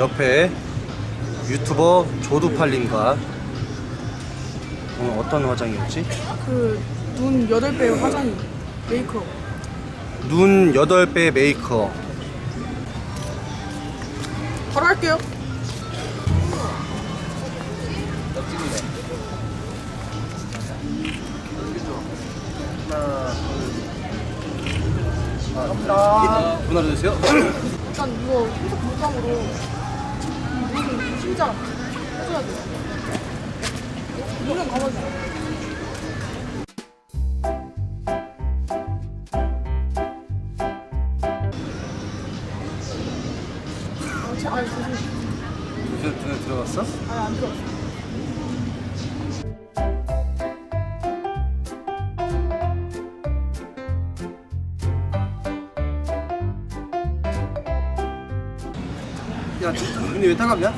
옆에 유튜버 조두팔님과 오늘 어떤 화장이었지? 그 눈 8배 화장이 메이크업. 눈 8배 메이크업. 바로 할게요. 문화로 주세요 일단 이거 후속 물감으로. 눈 진짜 해줘야 돼요 눈은 감아주세요 아, 제- 아니, 죄송해요. 눈에 들어갔어? 아니, 안 들어왔어요. 야 눈- 눈이 왜 따갑냐?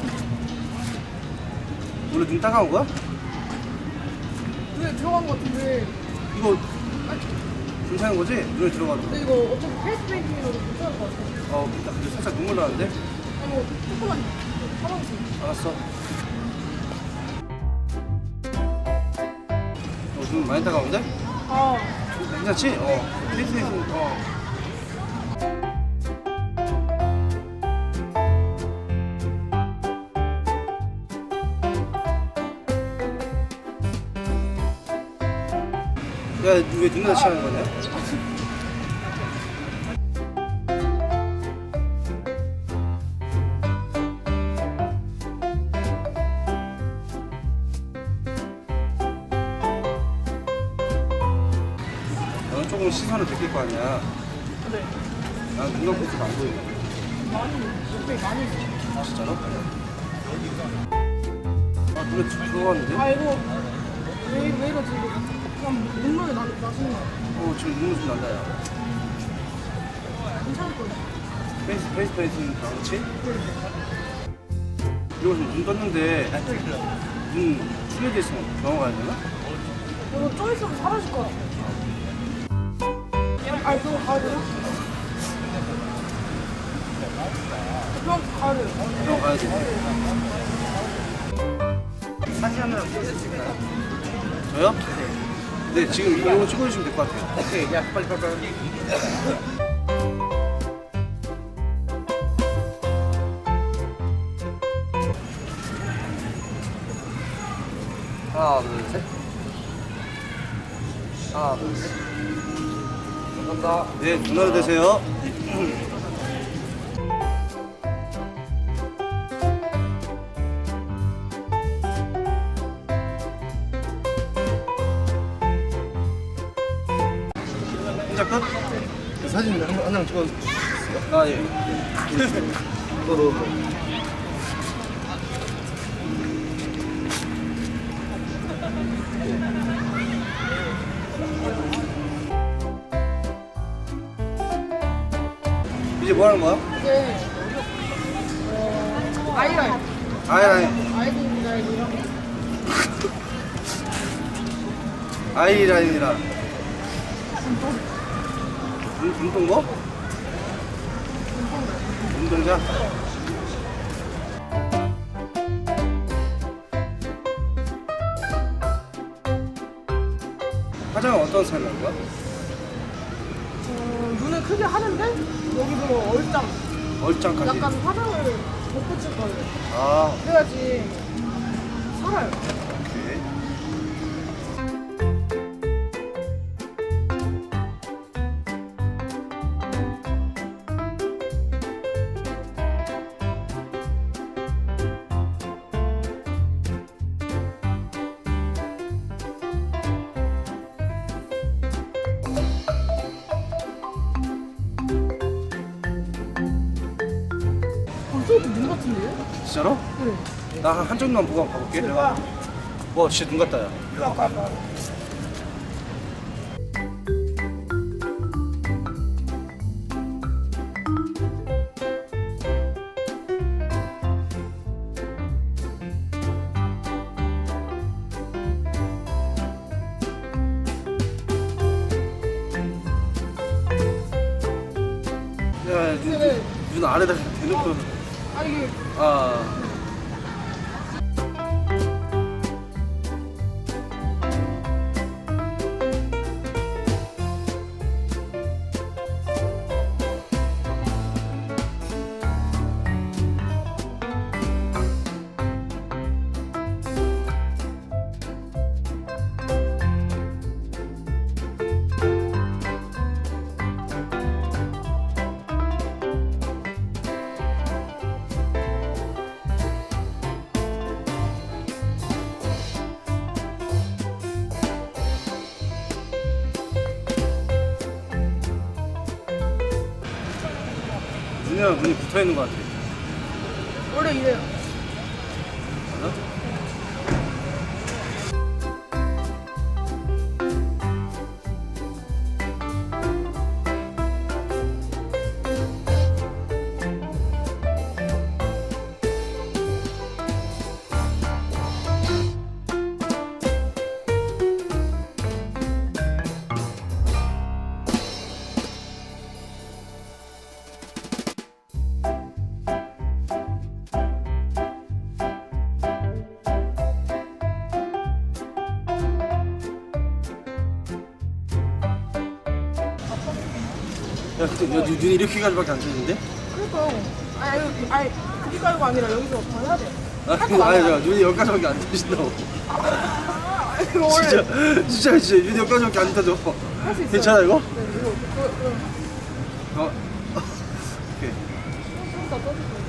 원래 눈 따가운 거야? 눈에 들어간 것 같은데 이거 괜찮은 거지? 눈에 들어가도 근데 이거 어차피 페이스 페인팅이라도 괜찮을 것 같아요 어나 근데 살짝 눈물 나는데? 이거 조금만 참아주세요 알았어 어, 눈 많이 따가운데? 아 괜찮지? 어 페이스 페이스 어 야, 왜 눈에다 치하는 거냐? 너는 조금 시선을 느낄 거 아니야. 네. 난 눈감 코스 안 보여. 많이 옆에 많이 아, 진짜로? 아, 눈에 들어갔는데? 아 이거 왜, 왜 이러지 그냥 눈물이 나, 나시는 거야 어, 지금 눈물 좀 난다, 야. 괜찮을 거예요 페이스, 페이스 페이스는 그렇지? 이거 지금 눈 떴는데, 눈 충혈돼 있으면 병원 가야 되나? 이거 좀 있으면 사라질 것 같아요 아 그거 가야 되나? 병원 가야 돼요 병원 가야 돼. 사진 한장 찍어주실까요? 저요? 네, 지금 이거 찍어주시면 될 것 같아요. 오케이, 야, 빨리, 빨리, 빨리. 하나, 둘, 셋. 하나, 둘, 셋. 감사합니다. 네, 문화로 되세요. 한 장 찍어 아, 예. 너, 너, 너. 이제 뭐 하는 거야? 이게 어, 아이라인 아이라인, 아이라인이랑 아이라인이랑. 눈, 눈동거? 눈동자? 화장은 어떤 스타일로 할 거야? 어, 눈을 크게 하는데 여기서 얼짱 얼짱까지? 약간 화장을 못 붙일 거예요 아, 그래야지 살아요 진짜로? 네나 한- 한쪽 눈만 보고 한번 가볼게. 내가 와, 진짜 눈 같다, 야. 눈 아래다 대놓고. 아 이게 눈이 붙어 있는 것 같아. 원래 이래요. 야, 근데 야, 눈, 눈이 이렇게까지밖에 안 뜨는데? 그러니까 아니 아니 그게 깔고 아니라 여기서 더 해야 돼. 아, 근데 아니, 야, 눈이 여기까지밖에 안 뜨신다고. 아 이거 원래 진짜, 진짜, 진짜 눈이 여기까지밖에 안 떠져. 할수 있어요. 괜찮아, 이거? 네 이거 그, 그, 어. 오케이. 다 떠주세요.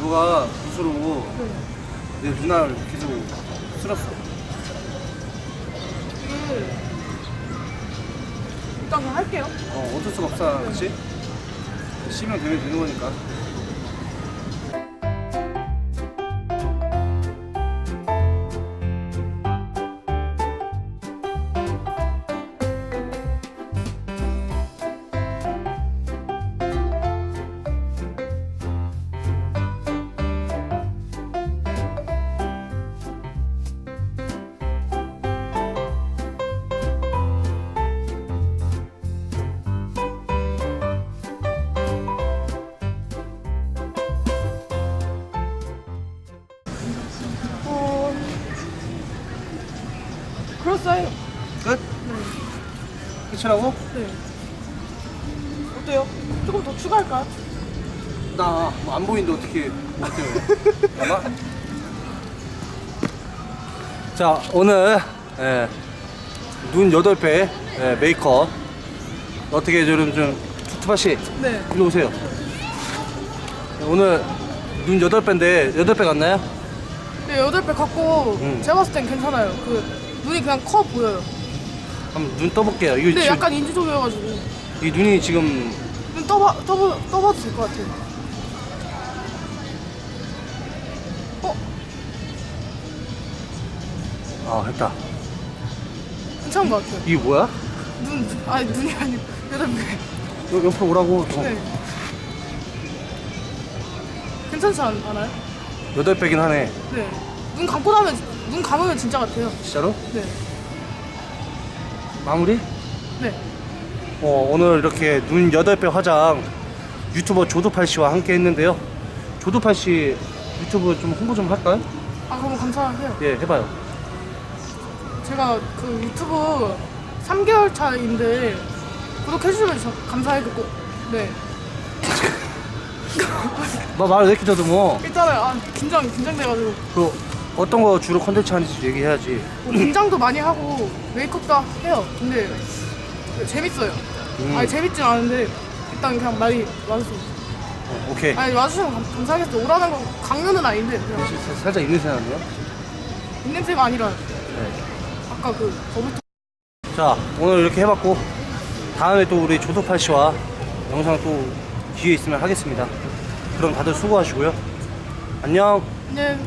너가 붓으로 네. 내 누나를 계속 쓸었어. 일단 그냥 할게요. 어, 어쩔 수가 없어, 그치? 쉬면 되면 되는 거니까. 싸해요. 끝? 끝이라고? 네. 어때요? 조금 더 추가할까요? 나 안 보이는데 어떻게 어때요? 아마? 자 오늘 예, 눈 8배 예, 메이커 어떻게 좀, 좀 투투바 씨 네. 이리 오세요 오늘 눈 8배인데 8배 같나요? 네, 여덟 배 갖고 음. 제가 봤을 땐 괜찮아요. 그 눈이 그냥 커 보여요. 한번 눈 떠볼게요 이거 근데 지금 약간 인지도여가지고 이 눈이 지금 눈 떠봐 떠봐 떠봐도 될 것 같아요. 어 아 했다 괜찮은 것 같아요. 이게 뭐야? 눈 아니 눈이 아니고 여덟 배. 여기 옆으로 오라고 좀 네. 괜찮지 않, 않아요? 8배긴 하네 네. 눈 감고 나면 눈 감으면 진짜 같아요. 진짜로? 네. 마무리? 네. 어, 오늘 이렇게 눈 8배 화장 유튜버 조도팔 씨와 함께 했는데요. 조도팔 씨 유튜브 좀 홍보 좀 할까요? 아 그럼 감사해요. 예, 해봐요. 제가 그 유튜브 3개월 차인데 구독해주시면 저 감사해듣고 네 너 말을 왜 이렇게 더듬어? 있잖아요 아 긴장 긴장돼가지고 그 어떤 거 주로 컨텐츠 하는지 얘기해야지. 뭐 긴장도 많이 하고 메이크업도 해요 근데 재밌어요 음. 아니 재밌진 않은데 일단 그냥 말이 와주세요 어, 오케이. 아니 와주시면 감- 감사하겠어요 오라는 거 강요는 아닌데 그냥 사- 살짝 있는 생각이요? 입냄새가 아니라 네. 아까 그 버블 자, 오늘 이렇게 해봤고 다음에 또 우리 조도팔 씨와 영상 또 기회 있으면 하겠습니다. 그럼 다들 수고하시고요. 안녕. 네